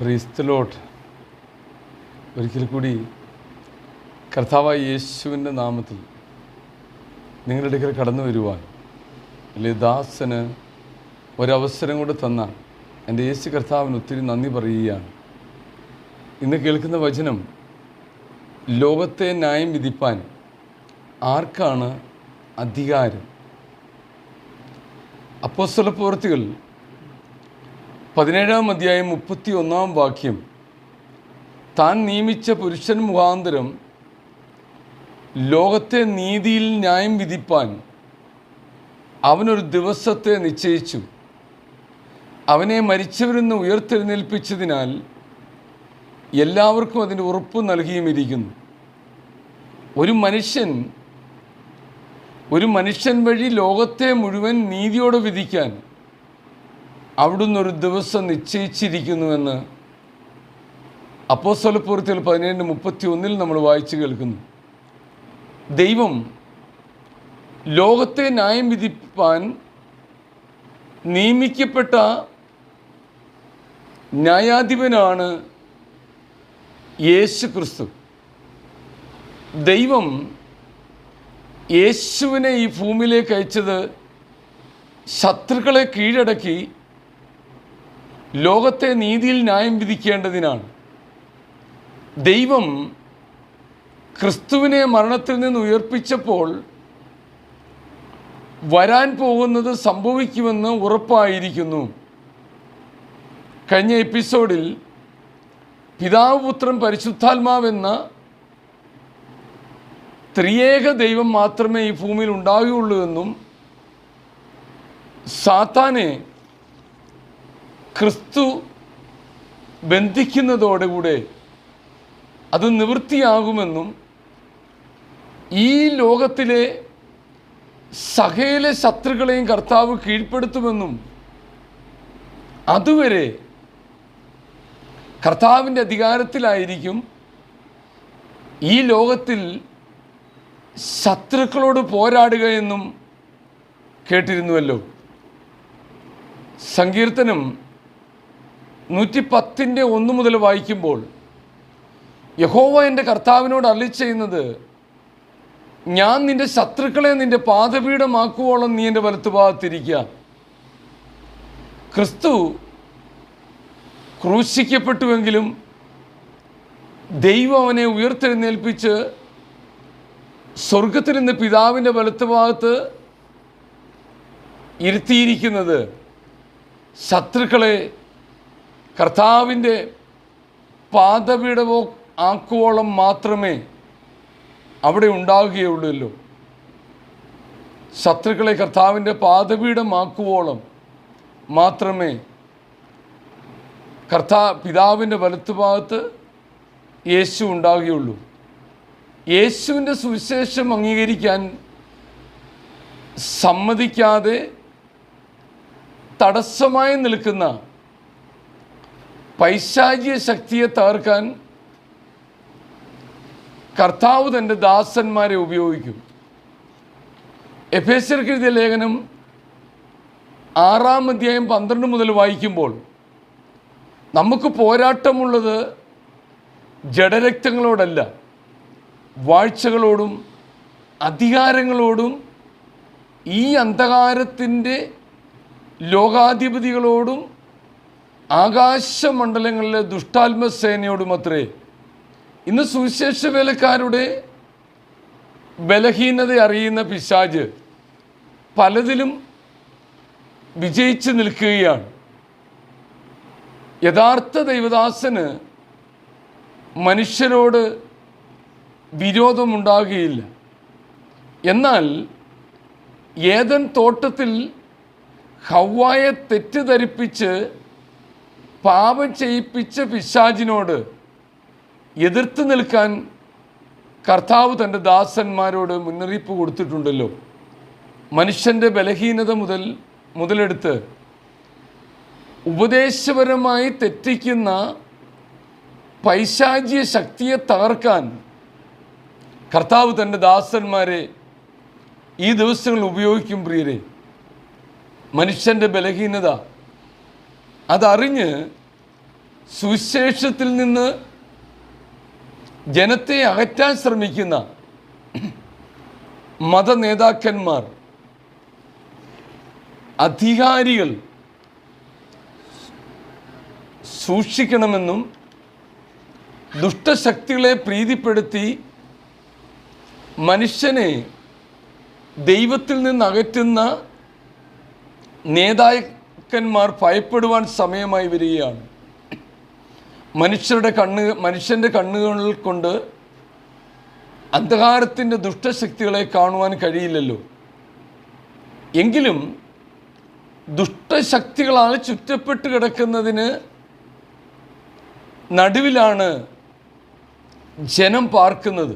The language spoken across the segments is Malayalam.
പ്രീസ്തലോട്ട് ഒരിക്കൽ കൂടി കർത്താവായ യേശുവിന്റെ നാമത്തിൽ നിങ്ങളുടെ അടുക്കൽ കടന്നു വരുവാൻ അല്ലെ ദാസന് ഒരവസരം കൂടെ തന്ന എന്റെ യേശു കർത്താവിന് ഒത്തിരി നന്ദി പറയുകയാണ്. ഇന്ന് കേൾക്കുന്ന വചനം ലോകത്തെ ന്യായം വിധിപ്പാൻ ആർക്കാണ് അധികാരം? അപ്പോസ്തല പ്രവൃത്തികൾ പതിനേഴാം അധ്യായം മുപ്പത്തി ഒന്നാം വാക്യം. താൻ നിയമിച്ച പുരുഷൻ മുഖാന്തരം ലോകത്തെ നീതിയിൽ ന്യായം വിധിപ്പാൻ അവനൊരു ദിവസത്തെ നിശ്ചയിച്ചു. അവനെ മരിച്ചവരെന്ന് ഉയർത്തെഴുന്നേൽപ്പിച്ചതിനാൽ എല്ലാവർക്കും അതിന് ഉറപ്പ് നൽകിയുമിരിക്കുന്നു. ഒരു മനുഷ്യൻ ഒരു മനുഷ്യൻ വഴി ലോകത്തെ മുഴുവൻ നീതിയോടെ വിധിക്കാൻ അവിടുന്ന് ഒരു ദിവസം നിശ്ചയിച്ചിരിക്കുന്നുവെന്ന് അപ്പോസ്വലപ്പുറത്തിൽ പതിനേഴ് മുപ്പത്തി ഒന്നിൽ നമ്മൾ വായിച്ചു കേൾക്കുന്നു. ദൈവം ലോകത്തെ ന്യായം വിധിപ്പാൻ നിയമിക്കപ്പെട്ട ന്യായാധിപനാണ് യേശു ക്രിസ്തു. ദൈവം യേശുവിനെ ഈ ഭൂമിയിലേക്ക് അയച്ചത് ശത്രുക്കളെ കീഴടക്കി ലോകത്തെ നീതിയിൽ ന്യായം വിധിക്കേണ്ടതിനാണ്. ദൈവം ക്രിസ്തുവിനെ മരണത്തിൽ നിന്ന് ഉയർപ്പിച്ചപ്പോൾ വരാൻ പോകുന്നത് സംഭവിക്കുമെന്ന് ഉറപ്പായിരിക്കുന്നു. കഴിഞ്ഞ എപ്പിസോഡിൽ പിതാവ് പുത്രൻ പരിശുദ്ധാത്മാവെന്ന ത്രിയേക ദൈവം മാത്രമേ ഈ ഭൂമിയിൽ ഉണ്ടാകുകയുള്ളൂ എന്നും സാത്താനെ ക്രിസ്തു ബന്ധിക്കുന്നതോടുകൂടെ അത് നിവൃത്തിയാകുമെന്നും ഈ ലോകത്തിലെ സഹയിലെ ശത്രുക്കളെയും കർത്താവ് കീഴ്പ്പെടുത്തുമെന്നും അതുവരെ കർത്താവിന്റെ അധികാരത്തിലായിരിക്കും ഈ ലോകത്തിൽ ശത്രുക്കളോട് പോരാടുക എന്നും കേട്ടിരുന്നുവല്ലോ. സങ്കീർത്തനം നൂറ്റി പത്തിന്റെ ഒന്ന് മുതൽ വായിക്കുമ്പോൾ യഹോവ എന്റെ കർത്താവിനോട് അള്ളി ചെയ്യുന്നത് ഞാൻ നിന്റെ ശത്രുക്കളെ നിന്റെ പാതപീഠമാക്കുവോളം നീ എന്റെ വലത്തുഭാഗത്തിരിക്കുക ക്രിസ്തു ക്രൂശിക്കപ്പെട്ടുവെങ്കിലും ദൈവം അവനെ ഉയർത്തെഴുന്നേൽപ്പിച്ച് സ്വർഗത്തിൽ നിന്ന് പിതാവിന്റെ വലത്തുഭാഗത്ത് ഇരുത്തിയിരിക്കുന്നത് ശത്രുക്കളെ കർത്താവിന്റെ പാദപീഠമോ ആക്കുവോളം മാത്രമേ അവിടെ ഉണ്ടാവുകയുള്ളൂ ശത്രുക്കളെ കർത്താവിന്റെ പാദപീഠമാക്കുവോളം മാത്രമേ കർത്താ പിതാവിന്റെ വലത്തുഭാഗത്ത് യേശു ഉണ്ടാകുകയുള്ളൂ. യേശുവിന്റെ സുവിശേഷം അംഗീകരിക്കാൻ സമ്മതിക്കാതെ തടസ്സമായി നിൽക്കുന്ന പൈശാചിക ശക്തിയെ തകർക്കാൻ കർത്താവ് തന്റെ ദാസന്മാരെ ഉപയോഗിക്കും. എഫേസ്യർക്ക് എഴുതിയ ലേഖനം ആറാം അധ്യായം പന്ത്രണ്ട് മുതൽ വായിക്കുമ്പോൾ നമുക്ക് പോരാട്ടമുള്ളത് ജഡരക്തങ്ങളോടല്ല വാഴ്ചകളോടും അധികാരങ്ങളോടും ഈ അന്ധകാരത്തിന്റെ ലോകാധിപതികളോടും ആകാശമണ്ഡലങ്ങളിലെ ദുഷ്ടാത്മസേനയോടും അത്രേ ഇന്ന് സുവിശേഷ വേലക്കാരുടെ ബലഹീനത അറിയുന്ന പിശാജ് പലതിലും വിജയിച്ച് നിൽക്കുകയാണ്. യഥാർത്ഥ ദൈവദാസന് മനുഷ്യരോട് വിരോധമുണ്ടാകുകയില്ല. എന്നാൽ ഏതൻ തോട്ടത്തിൽ ഹവായെ തെറ്റിദ്ധരിപ്പിച്ച് പാപം ചെയ്യിപ്പിച്ച പിശാജിനോട് എതിർത്ത് നിൽക്കാൻ കർത്താവ് തന്റെ ദാസന്മാരോട് മുന്നറിയിപ്പ് കൊടുത്തിട്ടുണ്ടല്ലോ. മനുഷ്യന്റെ ബലഹീനത മുതൽ മുതലെടുത്ത് ഉപദേശപരമായി തെറ്റിക്കുന്ന പൈശാചിയ ശക്തിയെ തകർക്കാൻ കർത്താവ് തന്റെ ദാസന്മാരെ ഈ ദിവസങ്ങൾ ഉപയോഗിക്കും പ്രിയരെ. മനുഷ്യന്റെ ബലഹീനത അതറിഞ്ഞ് സുവിശേഷത്തിൽ നിന്ന് ജനത്തെ അകറ്റാൻ ശ്രമിക്കുന്ന മത നേതാക്കന്മാർ അധികാരികൾ സൂക്ഷിക്കണമെന്നും ദുഷ്ടശക്തികളെ പ്രീതിപ്പെടുത്തി മനുഷ്യനെ ദൈവത്തിൽ നിന്ന് അകറ്റുന്ന നേതാക്കന്മാർ ഭയപ്പെടുവാൻ സമയമായി വരികയാണ്. മനുഷ്യരുടെ കണ്ണ് മനുഷ്യന്റെ കണ്ണുകളിൽ കൊണ്ട് അന്ധകാരത്തിന്റെ ദുഷ്ടശക്തികളെ കാണുവാൻ കഴിയില്ലല്ലോ. എങ്കിലും ദുഷ്ടശക്തികളാൽ ചുറ്റപ്പെട്ട് കിടക്കുന്നതിന് നടുവിലാണ് ജനം പാർക്കുന്നത്.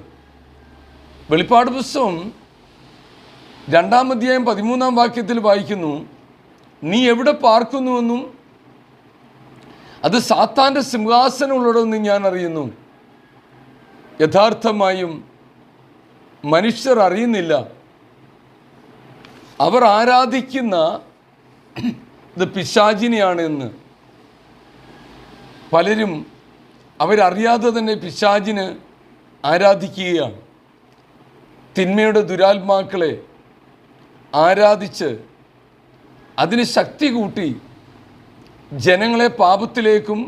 വെളിപ്പാട് പുസ്തകം രണ്ടാം അധ്യായം പതിമൂന്നാം വാക്യത്തിൽ വായിക്കുന്നു നീ എവിടെ പാർക്കുന്നുവെന്നും? അത് സാത്താന്റെ സിംഹാസനമുള്ളതെന്ന് ഞാൻ അറിയുന്നു. യഥാർത്ഥമായും മനുഷ്യർ അറിയുന്നില്ല. അവർ ആരാധിക്കുന്ന ഇത് പിശാചിനെയാണ് എന്ന് പലരും അവരറിയാതെ തന്നെ പിശാചിന് ആരാധിക്കുകയാണ്. തിന്മയുടെ ദുരാത്മാക്കളെ ആരാധിച്ച് അതിന് ശക്തി കൂട്ടി ജനങ്ങളെ പാപത്തിലേക്കും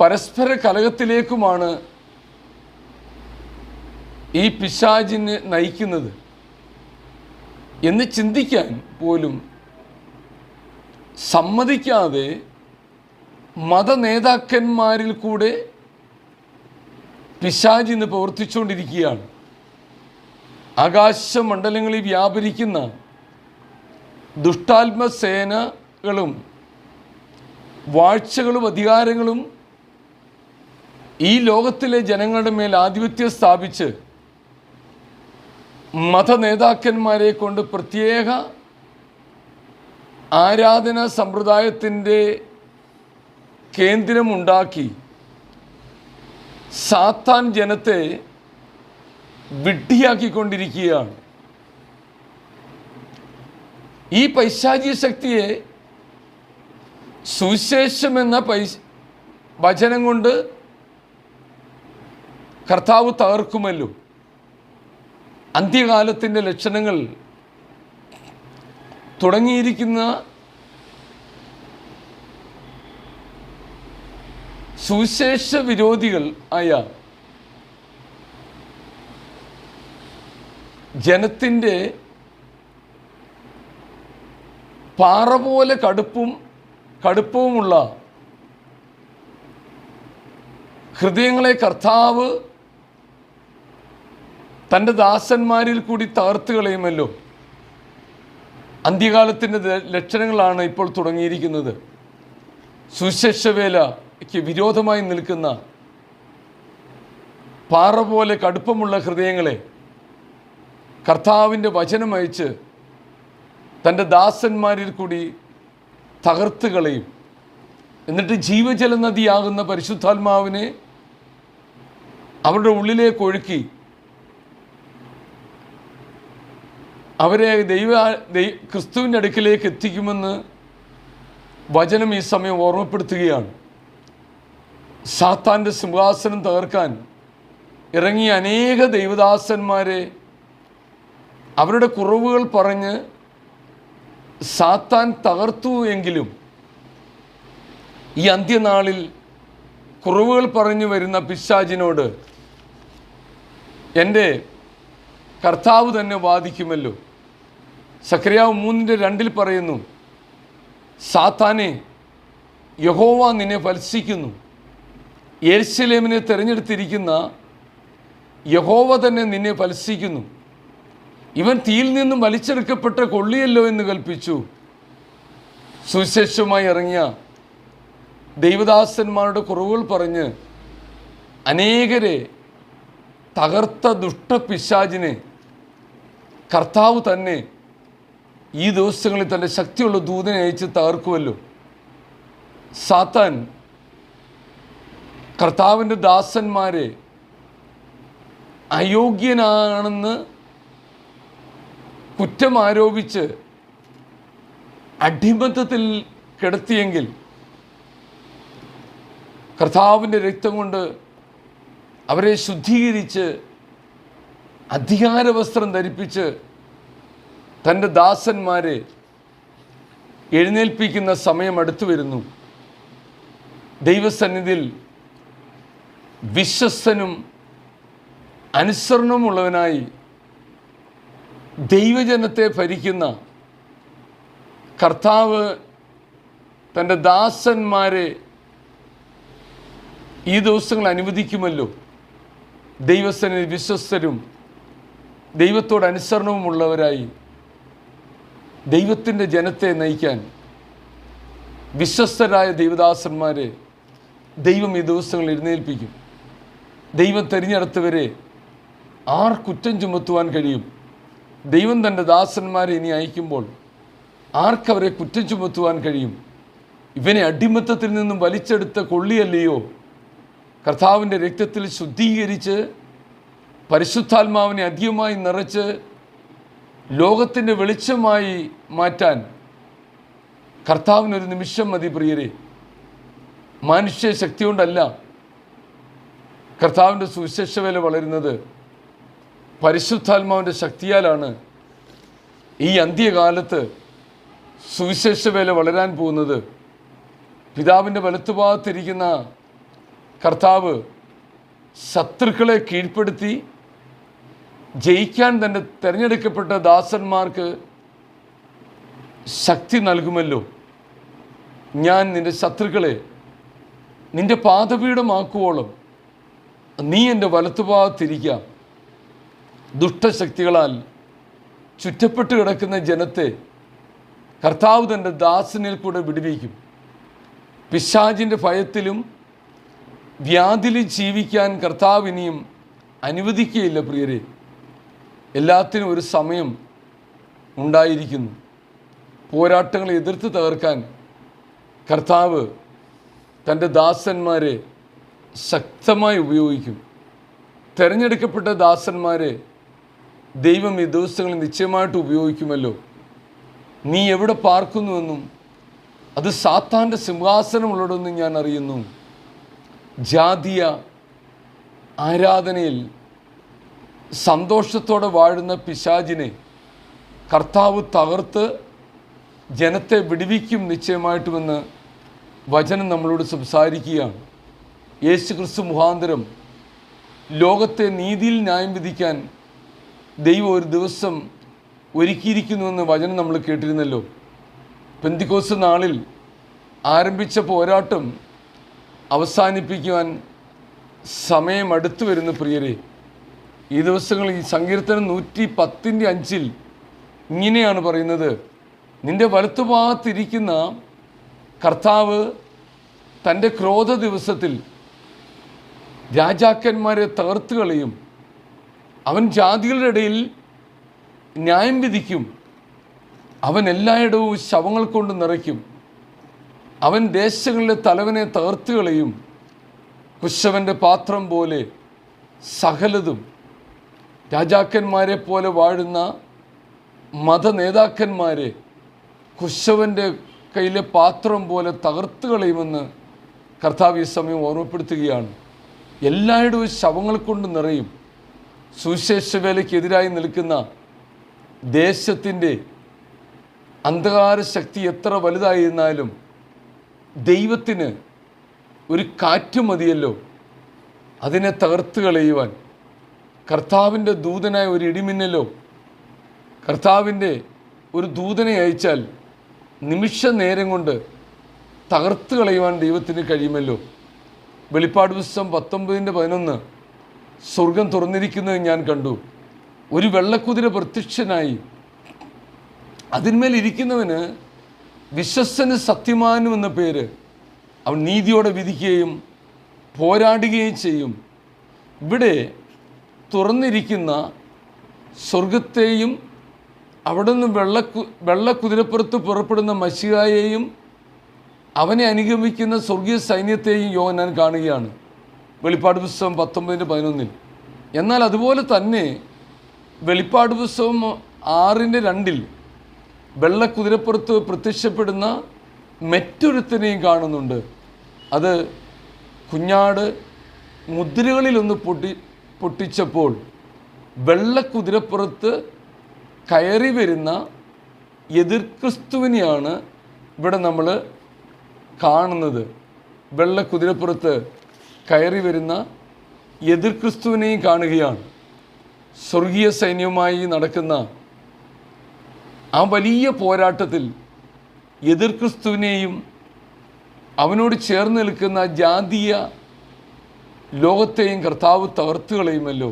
പരസ്പര കലഹത്തിലേക്കുമാണ് ഈ പിശാചിനെ നയിക്കുന്നത് എന്ന് ചിന്തിക്കാൻ പോലും സമ്മതിക്കാതെ മതനേതാക്കന്മാരിൽ കൂടെ പിശാജ് ഇന്ന് പ്രവർത്തിച്ചുകൊണ്ടിരിക്കുകയാണ്. ആകാശമണ്ഡലങ്ങളിൽ വ്യാപരിക്കുന്ന ദുഷ്ടാത്മസേനകളും വാഴ്ചകളും അധികാരങ്ങളും ഈ ലോകത്തിലെ ജനങ്ങളുടെ മേൽ ആധിപത്യം സ്ഥാപിച്ച് മത നേതാക്കന്മാരെ കൊണ്ട് പ്രത്യേക ആരാധന സമ്പ്രദായത്തിന്റെ കേന്ദ്രമുണ്ടാക്കി സാത്താൻ ജനത്തെ വിഡ്ഢിയാക്കിക്കൊണ്ടിരിക്കുകയാണ്. ഈ പൈശാചിക ശക്തിയെ സുവിശേഷം എന്ന പൈ വചനം കൊണ്ട് കർത്താവ് തകർക്കുമല്ലോ. അന്ത്യകാലത്തിന്റെ ലക്ഷണങ്ങൾ തുടങ്ങിയിരിക്കുന്ന സുവിശേഷ വിരോധികൾ ആയ ജനത്തിന്റെ പാറ പോലെ കടുപ്പും കടുപ്പവുമുള്ള ഹൃദയങ്ങളെ കർത്താവ് തന്റെ ദാസന്മാരിൽ കൂടി തകർത്ത് കളയുമല്ലോ. അന്ത്യകാലത്തിന്റെ ലക്ഷണങ്ങളാണ് ഇപ്പോൾ തുടങ്ങിയിരിക്കുന്നത്. സുശേഷവേലയ്ക്ക് വിരോധമായി നിൽക്കുന്ന പാറ പോലെ കടുപ്പമുള്ള ഹൃദയങ്ങളെ കർത്താവിന്റെ വചനമയച്ച് തന്റെ ദാസന്മാരിൽ കൂടി തകർത്ത് കളയും. എന്നിട്ട് ജീവജല നദിയാകുന്ന പരിശുദ്ധാത്മാവിനെ അവരുടെ ഉള്ളിലേക്ക് ഒഴുക്കി. അവരെ ദൈവ ക്രിസ്തുവിന്റെ അടുക്കിലേക്ക് എത്തിക്കുമെന്ന് വചനം ഈ സമയം ഓർമ്മപ്പെടുത്തുകയാണ്. സാത്താന്റെ സിംഹാസനം തകർക്കാൻ ഇറങ്ങിയ അനേക ദൈവദാസന്മാരെ അവരുടെ കുറവുകൾ പറഞ്ഞ് സാത്താൻ തകർത്തു എങ്കിലും ഈ അന്ത്യനാളിൽ കുറവുകൾ പറഞ്ഞു വരുന്ന പിശാജിനോട് എന്റെ കർത്താവ് തന്നെ വാദിക്കുമല്ലോ. സക്രിയാവ് മൂന്നിന്റെ രണ്ടിൽ പറയുന്നു സാത്താനെ യഹോവ നിന്നെ ഫലസിക്കുന്നു യേർശലേമിനെ തിരഞ്ഞെടുത്തിരിക്കുന്ന യഹോവ തന്നെ നിന്നെ ഫലസിക്കുന്നു ഇവൻ തീയിൽ നിന്നും വലിച്ചെടുക്കപ്പെട്ട കൊള്ളിയല്ലോ എന്ന് കൽപ്പിച്ചു. സുവിശേഷമായി ഇറങ്ങിയ ദൈവദാസന്മാരുടെ കുറവുകൾ പറഞ്ഞ് അനേകരെ തകർത്ത ദുഷ്ടപിശാചിനെ കർത്താവ് തന്നെ ഈ ദിവസങ്ങളിൽ തന്റെ ശക്തിയുള്ള ദൂതനെ അയച്ച് തകർക്കുമല്ലോ സാത്താൻ കർത്താവിന്റെ ദാസന്മാരെ അയോഗ്യനാണെന്ന് കുറ്റം ആരോപിച്ച് അടിമത്തത്തിൽ കിടത്തിയെങ്കിൽ കർത്താവിന്റെ രക്തം കൊണ്ട് അവരെ ശുദ്ധീകരിച്ച് അധികാര വസ്ത്രം ധരിപ്പിച്ച് തന്റെ ദാസന്മാരെ എഴുന്നേൽപ്പിക്കുന്ന സമയം അടുത്തു വരുന്നു. ദൈവസന്നിധിയിൽ വിശ്വസ്തനും അനുസരണമുള്ളവനായി ദൈവജനത്തെ ഭരിക്കുന്ന കർത്താവ് തന്റെ ദാസന്മാരെ ഈ ദിവസങ്ങൾ അനുവദിക്കുമല്ലോ. ദൈവസന്നിധി വിശ്വസ്തരും ദൈവത്തോട് അനുസരണവുമുള്ളവരായി ദൈവത്തിന്റെ ജനത്തെ നയിക്കാൻ വിശ്വസ്തരായ ദൈവദാസന്മാരെ ദൈവം ഈ ദിവസങ്ങൾ എഴുന്നേൽപ്പിക്കും. ദൈവം തിരഞ്ഞെടുത്തവരെ ആർ കുറ്റം ചുമത്തുവാൻ കഴിയും? ദൈവം തന്റെ ദാസന്മാരെ ഇനി അയക്കുമ്പോൾ ആർക്കവരെ കുറ്റം ചുമത്തുവാൻ കഴിയും? ഇവനെ അടിമത്തത്തിൽ നിന്നും വലിച്ചെടുത്ത കൊള്ളിയല്ലയോ? കർത്താവിന്റെ രക്തത്തിൽ ശുദ്ധീകരിച്ച് പരിശുദ്ധാത്മാവിനെ അധികമായി നിറച്ച് ലോകത്തിന്റെ വെളിച്ചമായി മാറ്റാൻ കർത്താവിനൊരു നിമിഷം മതി പ്രിയരെ. മനുഷ്യ ശക്തി കൊണ്ടല്ല കർത്താവിന്റെ സുവിശേഷ വില വളരുന്നത്. പരിശുദ്ധാത്മാവിന്റെ ശക്തിയാലാണ് ഈ അന്ത്യകാലത്ത് സുവിശേഷ വേല വളരാൻ പോകുന്നത്. പിതാവിന്റെ വലത്തുഭാഗത്തിരിക്കുന്ന കർത്താവ് ശത്രുക്കളെ കീഴ്പ്പെടുത്തി ജയിക്കാൻ തന്റെ തിരഞ്ഞെടുക്കപ്പെട്ട ദാസന്മാർക്ക് ശക്തി നൽകുമല്ലോ. ഞാൻ നിന്റെ ശത്രുക്കളെ നിന്റെ പാതപീഠമാക്കുവോളം നീ എന്റെ വലത്തുഭാഗത്തിരിക്കാം. ദുഷ്ടശക്തികളാൽ ചുറ്റപ്പെട്ട് കിടക്കുന്ന ജനത്തെ കർത്താവ് തന്റെ ദാസനിൽ കൂടെ വിടുവിക്കും. പിശാജിന്റെ ഭയത്തിലും വ്യാധിലും ജീവിക്കാൻ കർത്താവ് ഇനിയും അനുവദിക്കുകയില്ല പ്രിയരെ. എല്ലാത്തിനും ഒരു സമയം ഉണ്ടായിരിക്കുന്നു. പോരാട്ടങ്ങളെ എതിർത്ത് തകർക്കാൻ കർത്താവ് തന്റെ ദാസന്മാരെ ശക്തമായി ഉപയോഗിക്കും. തിരഞ്ഞെടുക്കപ്പെട്ട ദാസന്മാരെ ദൈവം ഈ ദിവസങ്ങൾ നിശ്ചയമായിട്ട് ഉപയോഗിക്കുമല്ലോ. നീ എവിടെ പാർക്കുന്നുവെന്നും അത് സാത്താന്റെ സിംഹാസനമുള്ളതെന്നും ഞാൻ അറിയുന്നു. ജാതീയ ആരാധനയിൽ സന്തോഷത്തോടെ വാഴുന്ന പിശാജിനെ കർത്താവ് തകർത്ത് ജനത്തെ വിടുവിക്കും നിശ്ചയമായിട്ടുമെന്ന് വചനം നമ്മളോട് സംസാരിക്കുകയാണ്. യേശു ക്രിസ്തു മുഖാന്തരം ലോകത്തെ നീതിയിൽ ന്യായം വിധിക്കാൻ ദൈവം ഒരു ദിവസം ഒരുക്കിയിരിക്കുന്നുവെന്ന് വചനം നമ്മൾ കേട്ടിരുന്നല്ലോ. പെന്തിക്കോസ് നാളിൽ ആരംഭിച്ച പോരാട്ടം അവസാനിപ്പിക്കുവാൻ സമയമെടുത്തു വരുന്ന പ്രിയരെ ഈ ദിവസങ്ങളിൽ ഈ സങ്കീർത്തനം നൂറ്റി പത്തിന്റെ അഞ്ചിൽ ഇങ്ങനെയാണ് പറയുന്നത്. നിന്റെ വലത്തുഭാഗത്തിരിക്കുന്ന കർത്താവ് തന്റെ ക്രോധ ദിവസത്തിൽ രാജാക്കന്മാരെ തകർത്ത് കളയും. അവൻ ജാതികളുടെ ഇടയിൽ ന്യായം വിധിക്കും. അവൻ എല്ലായിടവും ശവങ്ങൾ കൊണ്ട് നിറയ്ക്കും. അവൻ ദേശങ്ങളിലെ തലവനെ തകർത്ത് കളയും. കുശവന്റെ പാത്രം പോലെ സകലതും. രാജാക്കന്മാരെ പോലെ വാഴുന്ന മത നേതാക്കന്മാരെ കുശവന്റെ കയ്യിലെ പാത്രം പോലെ തകർത്ത് കളയുമെന്ന് കർത്താവ് ഈ സമയം ഓർമ്മപ്പെടുത്തുകയാണ്. എല്ലായിടവും ശവങ്ങൾ കൊണ്ട് നിറയും. സുവിശേഷ വേലയ്ക്കെതിരായി നിൽക്കുന്ന ദേശത്തിന്റെ അന്ധകാര ശക്തി എത്ര വലുതായിരുന്നാലും ദൈവത്തിന് ഒരു കാറ്റ് മതിയല്ലോ. അതിനെ തകർത്ത് കളയുവാൻ കർത്താവിന്റെ ദൂതനായ ഒരു ഇടിമിന്നലോ കർത്താവിന്റെ ഒരു ദൂതനെ അയച്ചാൽ നിമിഷ നേരം കൊണ്ട് തകർത്ത് കളയുവാൻ ദൈവത്തിന് കഴിയുമല്ലോ. വെളിപ്പാട് പുസ്തകം പത്തൊമ്പതിന്റെ പതിനൊന്ന്. സ്വർഗം തുറന്നിരിക്കുന്നത് ഞാൻ കണ്ടു. ഒരു വെള്ളക്കുതിര പ്രത്യക്ഷനായി. അതിന്മേൽ ഇരിക്കുന്നവന് വിശ്വസന് സത്യമാനും എന്ന പേര്. അവൻ നീതിയോടെ വിധിക്കുകയും പോരാടുകയും ചെയ്യും. ഇവിടെ തുറന്നിരിക്കുന്ന സ്വർഗത്തെയും അവിടെ നിന്ന് വെള്ളക്കു വെള്ളക്കുതിരപ്പുറത്ത് പുറപ്പെടുന്ന മഷികായെയും അവനെ അനുഗമിക്കുന്ന സ്വർഗീയ സൈന്യത്തെയും യോഹന്നാൻ കാണുകയാണ്. വെളിപ്പാട് പുസ്തകം പത്തൊമ്പതിന്റെ പതിനൊന്നിൽ. എന്നാൽ അതുപോലെ തന്നെ വെളിപ്പാട് പുസ്തകം ആറിന്റെ രണ്ടിൽ വെള്ളക്കുതിരപ്പുറത്ത് പ്രത്യക്ഷപ്പെടുന്ന മറ്റൊരുത്തനെയും കാണുന്നുണ്ട്. അത് കുഞ്ഞാട് മുദ്രകളിലൊന്ന് പൊട്ടി പൊട്ടിച്ചപ്പോൾ വെള്ളക്കുതിരപ്പുറത്ത് കയറി വരുന്ന എതിർ ക്രിസ്തുവിനെയാണ് ഇവിടെ നമ്മൾ കാണുന്നത്. വെള്ളക്കുതിരപ്പുറത്ത് കയറി വരുന്ന എതിർ ക്രിസ്തുവിനെയും കാണുകയാണ്. സ്വർഗീയ സൈന്യവുമായി നടക്കുന്ന ആ വലിയ പോരാട്ടത്തിൽ എതിർ ക്രിസ്തുവിനെയും അവനോട് ചേർന്ന് നിൽക്കുന്ന ജാതീയ ലോകത്തെയും കർത്താവ് തകർത്തു കളയുമല്ലോ.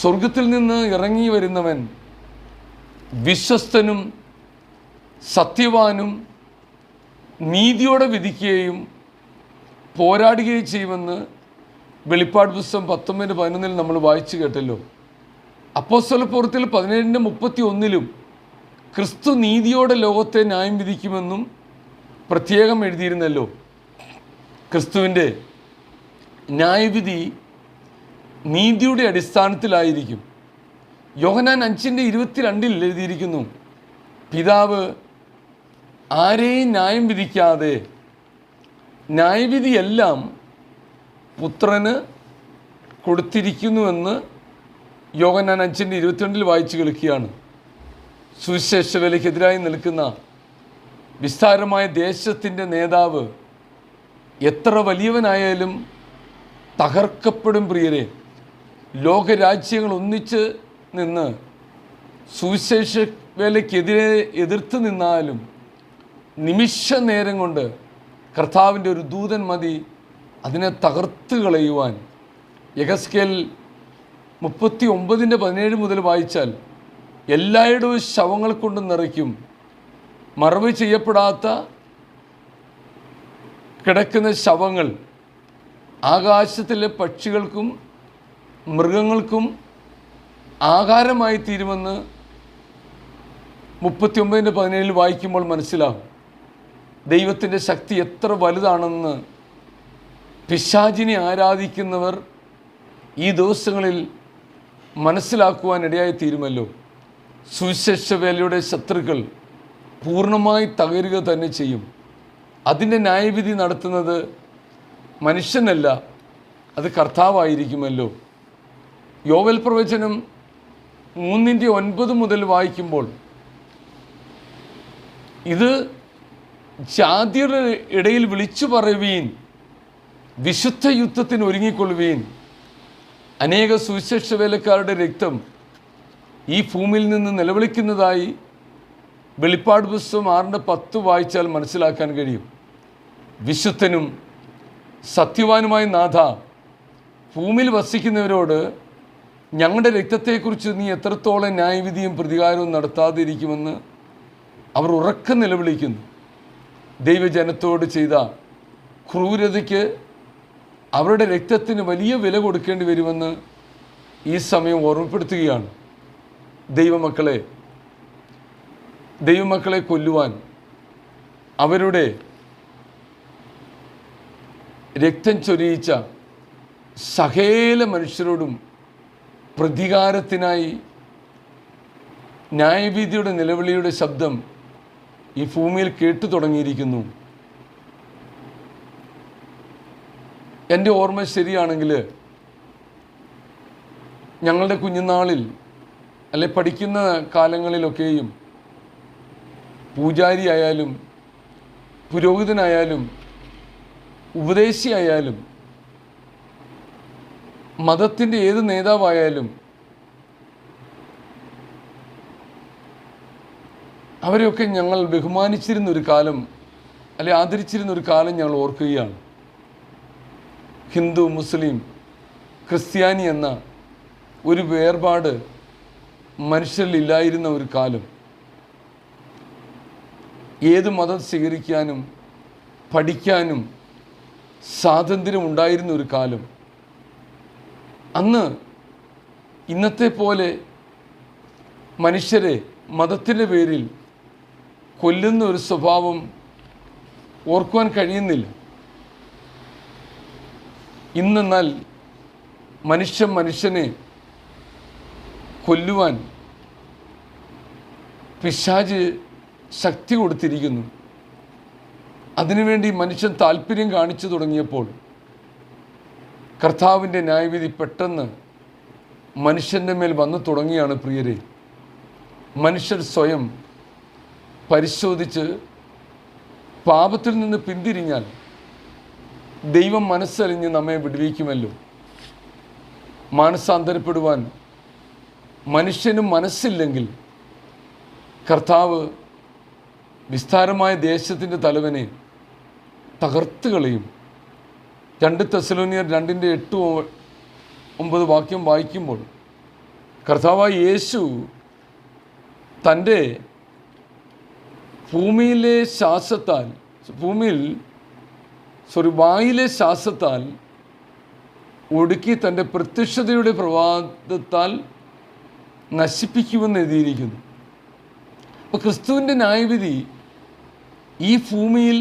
സ്വർഗത്തിൽ നിന്ന് ഇറങ്ങി വരുന്നവൻ വിശ്വസ്തനും സത്യവാനും നീതിയോടെ വിധിക്കുകയും പോരാടുകയും ചെയ്യുമെന്ന് വെളിപ്പാട് പുസ്തകം പത്തൊമ്പതിന് പതിനൊന്നിൽ നമ്മൾ വായിച്ചു കേട്ടല്ലോ. അപ്പോസ്തലപ്പുറത്തിൽ പതിനേഴിന്റെ മുപ്പത്തി ഒന്നിലും ക്രിസ്തു നീതിയോടെ ലോകത്തെ ന്യായം വിധിക്കുമെന്നും പ്രത്യേകം എഴുതിയിരുന്നല്ലോ. ക്രിസ്തുവിന്റെ ന്യായവിധി നീതിയുടെ അടിസ്ഥാനത്തിലായിരിക്കും. യോഹനാൻ അഞ്ചിന്റെ ഇരുപത്തിരണ്ടിൽ എഴുതിയിരിക്കുന്നു പിതാവ് ആരെയും ന്യായം വിധിക്കാതെ ന്യായവിധിയെല്ലാം പുത്രന് കൊടുത്തിരിക്കുന്നുവെന്ന് യോഗനാൻ അഞ്ചിന്റെ ഇരുപത്തിരണ്ടിൽ വായിച്ചു കേൾക്കുകയാണ്. സുവിശേഷ വിലയ്ക്കെതിരായി നിൽക്കുന്ന വിസ്താരമായ ദേശത്തിന്റെ നേതാവ് എത്ര വലിയവനായാലും തകർക്കപ്പെടും പ്രിയരെ. ലോകരാജ്യങ്ങൾ ഒന്നിച്ച് നിന്ന് സുവിശേഷ വേലയ്ക്കെതിരെ എതിർത്ത് നിന്നാലും നിമിഷ നേരം കൊണ്ട് കർത്താവിന്റെ ഒരു ദൂതൻ മതി. അതിനെ തകർത്ത് കളയുവാൻ. യഗസ്കേൽ മുപ്പത്തി ഒമ്പതിന്റെ പതിനേഴ് മുതൽ വായിച്ചാൽ എല്ലായിടവും ശവങ്ങൾ കൊണ്ട് നിറയ്ക്കും. മറവ് ചെയ്യപ്പെടാത്ത കിടക്കുന്ന ശവങ്ങൾ ആകാശത്തിലെ പക്ഷികൾക്കും മൃഗങ്ങൾക്കും ആകാരമായി തീരുമെന്ന് മുപ്പത്തി ഒമ്പതിന്റെ പതിനേഴിൽ വായിക്കുമ്പോൾ മനസ്സിലാകും. ദൈവത്തിന്റെ ശക്തി എത്ര വലുതാണെന്ന് പിശാചിനെ ആരാധിക്കുന്നവർ ഈ ദിവസങ്ങളിൽ മനസ്സിലാക്കുവാനിടയായി തീരുമല്ലോ. സുവിശേഷ വേലയുടെ ശത്രുക്കൾ പൂർണമായി തകരുക തന്നെ ചെയ്യും. അതിന്റെ ന്യായവിധി നടത്തുന്നത് മനുഷ്യനല്ല അത് കർത്താവായിരിക്കുമല്ലോ. യോവൽ പ്രവചനം മൂന്നിന്റെ ഒൻപത് മുതൽ വായിക്കുമ്പോൾ ഇത് ജാതിയുടെ ഇടയിൽ വിളിച്ചു പറയുവീൻ വിശുദ്ധ യുദ്ധത്തിന് ഒരുങ്ങിക്കൊള്ളുവീൻ. അനേക സുവിശേഷ വേലക്കാരുടെ രക്തം ഈ ഭൂമിയിൽ നിന്ന് നിലവിളിക്കുന്നതായി വെളിപ്പാട് പുസ്തകം ആറിന്റെ പത്ത് വായിച്ചാൽ മനസ്സിലാക്കാൻ കഴിയും. വിശുദ്ധനും സത്യവാനുമായ നാഥ ഭൂമിയിൽ വസിക്കുന്നവരോട് ഞങ്ങളുടെ രക്തത്തെക്കുറിച്ച് നീ എത്രത്തോളം ന്യായവിധിയും പ്രതികാരവും നടത്താതിരിക്കുമെന്ന് അവർ ഉറക്കം നിലവിളിക്കുന്നു. ദൈവജനത്തോട് ചെയ്ത ക്രൂരതയ്ക്ക് അവരുടെ രക്തത്തിന് വലിയ വില കൊടുക്കേണ്ടി വരുമെന്ന് ഈ സമയം ഓർമ്മപ്പെടുത്തുകയാണ്. ദൈവമക്കളെ ദൈവമക്കളെ കൊല്ലുവാൻ അവരുടെ രക്തം ചൊരിയിച്ച സഹേല മനുഷ്യരോടും പ്രതികാരത്തിനായി ന്യായവിധിയുടെ നിലവിളിയുടെ ശബ്ദം ഈ ഭൂമിയിൽ കേട്ടു തുടങ്ങിയിരിക്കുന്നു. എന്റെ ഓർമ്മ ശരിയാണെങ്കിൽ ഞങ്ങളുടെ കുഞ്ഞുനാളിൽ അല്ലെ പഠിക്കുന്ന കാലങ്ങളിലൊക്കെയും പൂജാരി ആയാലും പുരോഹിതനായാലും ഉപദേശിയായാലും മതത്തിന്റെ ഏത് നേതാവായാലും അവരെയൊക്കെ ഞങ്ങൾ ബഹുമാനിച്ചിരുന്ന ഒരു കാലം അല്ലെ ആദരിച്ചിരുന്ന ഒരു കാലം ഞങ്ങൾ ഓർക്കുകയാണ്. ഹിന്ദു മുസ്ലിം ക്രിസ്ത്യാനി എന്ന ഒരു വേർപാട് മനുഷ്യരിലില്ലായിരുന്ന ഒരു കാലം. ഏത് മതം സ്വീകരിക്കാനും പഠിക്കാനും സ്വാതന്ത്ര്യം ഉണ്ടായിരുന്ന ഒരു കാലം. അന്ന് ഇന്നത്തെ പോലെ മനുഷ്യരെ മതത്തിന്റെ പേരിൽ കൊല്ലുന്ന ഒരു സ്വഭാവം ഓർക്കുവാൻ കഴിയുന്നില്ല. ഇന്നെന്നാൽ മനുഷ്യൻ മനുഷ്യനെ കൊല്ലുവാൻ പിശാജ് ശക്തി കൊടുത്തിരിക്കുന്നു. അതിനുവേണ്ടി മനുഷ്യൻ താല്പര്യം കാണിച്ചു തുടങ്ങിയപ്പോൾ കർത്താവിന്റെ ന്യായവിധി പെട്ടെന്ന് മനുഷ്യന്റെ മേൽ വന്നു തുടങ്ങിയാണ് പ്രിയരെ. മനുഷ്യർ സ്വയം പരിശോധിച്ച് പാപത്തിൽ നിന്ന് പിന്തിരിഞ്ഞാൽ ദൈവം മനസ്സറിഞ്ഞ് നമ്മെ വിടുവിക്കുമല്ലോ. മാനസാന്തരപ്പെടുവാൻ മനുഷ്യന് മനസ്സില്ലെങ്കിൽ കർത്താവ് വിസ്താരമായ ദേശത്തിന്റെ തലവനെ തകർത്ത് കളയും. രണ്ട് തെസലോനിയർ രണ്ടിന്റെ എട്ട് ഒമ്പത് വാക്യം വായിക്കുമ്പോൾ കർത്താവായ യേശു തന്റെ ഭൂമിയിലെ ശ്വാസത്താൽ ഭൂമിയിൽ സോറി വായിലെ ശ്വാസത്താൽ ഒടുക്കി തന്റെ പ്രത്യക്ഷതയുടെ പ്രവാദത്താൽ നശിപ്പിക്കുമെന്ന് എഴുതിയിരിക്കുന്നു. അപ്പോൾ ക്രിസ്തുവിന്റെ ന്യായവിധി ഈ ഭൂമിയിൽ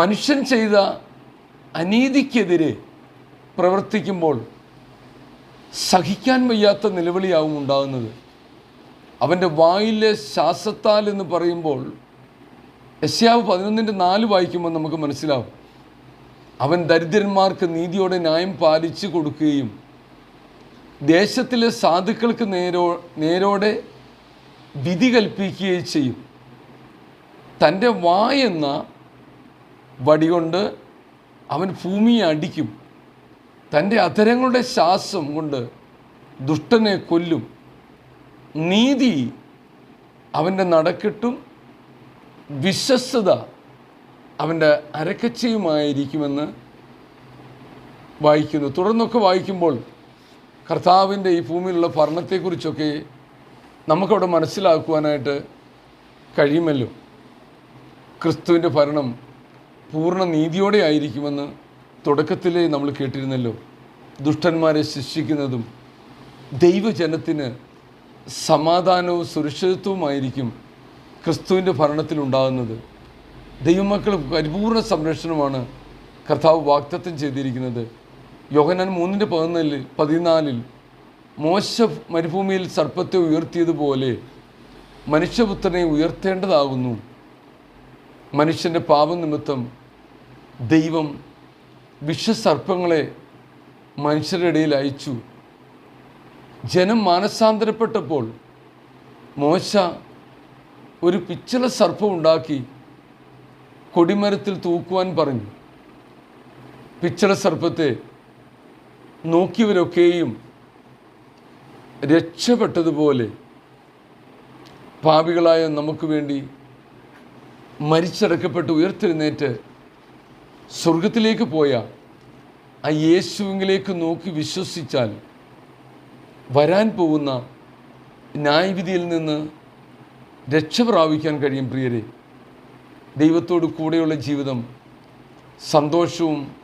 മനുഷ്യൻ ചെയ്ത അനീതിക്കെതിരെ പ്രവർത്തിക്കുമ്പോൾ സഹിക്കാൻ വയ്യാത്ത നിലവിളിയാവും ഉണ്ടാകുന്നത്. അവന്റെ വായിലെ ശ്വാസത്താൽ എന്ന് പറയുമ്പോൾ യശ്യാവ് പതിനൊന്നിന്റെ നാല് വായിക്കുമ്പോൾ നമുക്ക് മനസ്സിലാവും. അവൻ ദരിദ്രന്മാർക്ക് നീതിയോടെ ന്യായം പാലിച്ചു കൊടുക്കുകയും ദേശത്തിലെ സാധുക്കൾക്ക് നേരോ നേരോടെ വിധി കൽപ്പിക്കുകയും ചെയ്യും. തന്റെ വായെന്ന വടികൊണ്ട് അവൻ ഭൂമിയെ അടിക്കും. തന്റെ അധരങ്ങളുടെ ശ്വാസം കൊണ്ട് ദുഷ്ടനെ കൊല്ലും. നീതി അവന്റെ നടക്കെട്ടും വിശ്വസ്തത അവന്റെ അരക്കച്ചയുമായിരിക്കുമെന്ന് വായിക്കുന്നു. തുടർന്നൊക്കെ വായിക്കുമ്പോൾ കർത്താവിന്റെ ഈ ഭൂമിയിലുള്ള ഭരണത്തെക്കുറിച്ചൊക്കെ നമുക്കവിടെ മനസ്സിലാക്കുവാനായിട്ട് കഴിയുമല്ലോ. ക്രിസ്തുവിന്റെ ഭരണം പൂർണ നീതിയോടെ ആയിരിക്കുമെന്ന് തുടക്കത്തിലേ നമ്മൾ കേട്ടിരുന്നല്ലോ. ദുഷ്ടന്മാരെ ശിക്ഷിക്കുന്നതും ദൈവജനത്തിന് സമാധാനവും സുരക്ഷിതത്വവുമായിരിക്കും ക്രിസ്തുവിന്റെ ഭരണത്തിലുണ്ടാകുന്നത് ദൈവമക്കൾ പരിപൂർണ സംരക്ഷണമാണ് കർത്താവ് വാക്തത്വം ചെയ്തിരിക്കുന്നത്. യോഹനാൻ മൂന്നിന്റെ പതിനാലിൽ പതിനാലിൽ മോശ മരുഭൂമിയിൽ സർപ്പത്തെ ഉയർത്തിയതുപോലെ മനുഷ്യപുത്രനെ ഉയർത്തേണ്ടതാകുന്നു. മനുഷ്യന്റെ പാപനിമിത്തം ദൈവം വിഷസർപ്പങ്ങളെ മനുഷ്യരുടെ ഇടയിൽ അയച്ചു. ജനം മാനസാന്തരപ്പെട്ടപ്പോൾ മോശ ഒരു പിച്ചള സർപ്പം ഉണ്ടാക്കി കൊടിമരത്തിൽ തൂക്കുവാൻ പറഞ്ഞു. പിച്ചള സർപ്പത്തെ നോക്കിയവരൊക്കെയും രക്ഷപ്പെട്ടതുപോലെ പാപികളായ നമുക്ക് വേണ്ടി മരിച്ചടക്കപ്പെട്ട് ഉയർത്തെഴുന്നേറ്റ് സ്വർഗത്തിലേക്ക് പോയ ആ യേശുവിലേക്ക് നോക്കി വിശ്വസിച്ചാൽ വരാൻ പോകുന്ന ന്യായവിധിയിൽ നിന്ന് രക്ഷ പ്രാപിക്കാൻ കഴിയും പ്രിയരെ. ദൈവത്തോട് കൂടെയുള്ള ജീവിതം സന്തോഷവും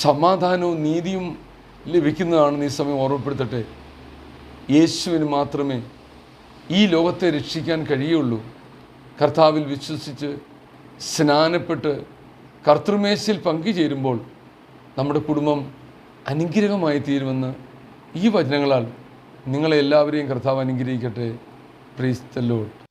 സമാധാനവും നീതിയും ലഭിക്കുന്നതാണെന്ന് ഈ സമയം ഓർമ്മപ്പെടുത്തട്ടെ. യേശുവിന് മാത്രമേ ഈ ലോകത്തെ രക്ഷിക്കാൻ കഴിയുള്ളൂ. കർത്താവിൽ വിശ്വസിച്ച് സ്നാനപ്പെട്ട് കർത്തൃമേശയിൽ പങ്കുചേരുമ്പോൾ നമ്മുടെ കുടുംബം അനുഗ്രഹമായി തീരുമെന്ന് ഈ വചനങ്ങളാൽ നിങ്ങളെ എല്ലാവരെയും കർത്താവ് അനുഗ്രഹിക്കട്ടെ. പ്രീസ് ദ ലോഡ്